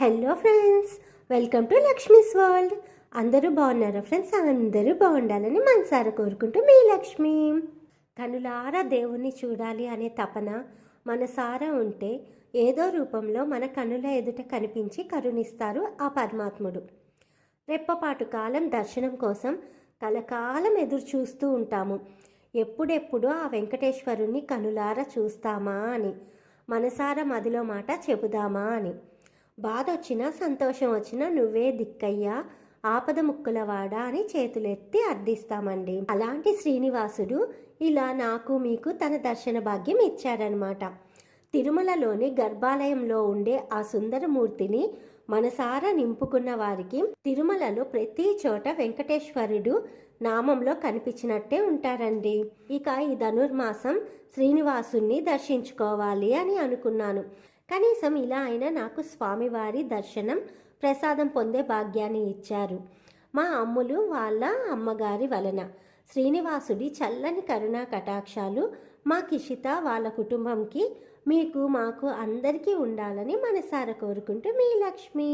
Hello friends welcome to Lakshmi's world. అందరూ బాగున్నారా friends? అందరూ బాగుండాలని మనసారా కోరుకుంటూ మీ లక్ష్మి. కనులారా దేవుణ్ణి చూడాలి అనే తపన మనసారా ఉంటే ఏదో రూపంలో మన కనుల ఎదుట కనిపించి కరుణిస్తారు ఆ పరమాత్ముడు. రెప్పపాటు కాలం దర్శనం కోసం కలకాలం ఎదురు చూస్తూ ఉంటాము. ఎప్పుడెప్పుడు ఆ వెంకటేశ్వరుణ్ణి కనులారా చూస్తామా అని మనసారా మదిలో మాట చెబుదామా అని. బాధ వచ్చినా సంతోషం వచ్చినా నువ్వే దిక్కయ్యా ఆపద ముక్కులవాడా అని చేతులెత్తి అర్థిస్తామండి. అలాంటి శ్రీనివాసుడు ఇలా నాకు మీకు తన దర్శన భాగ్యం ఇచ్చారనమాట తిరుమలలోని గర్భాలయంలో ఉండే ఆ సుందరమూర్తిని మనసారా నింపుకున్న వారికి తిరుమలలో ప్రతి చోట వెంకటేశ్వరుడు నామంలో కనిపించినట్టే ఉంటారండి. ఇక ఈ ధనుర్మాసం శ్రీనివాసుని దర్శించుకోవాలి అని అనుకున్నాను. కనీసం ఇలా అయినా నాకు స్వామివారి దర్శనం ప్రసాదం పొందే భాగ్యాన్ని ఇచ్చారు. మా అమ్ములు వాళ్ళ అమ్మగారి వలన. శ్రీనివాసుడి చల్లని కరుణా కటాక్షాలు మా కిషిత వాళ్ళ కుటుంబంకి మీకు మాకు అందరికీ ఉండాలని మనసారా కోరుకుంటూ మీ లక్ష్మి.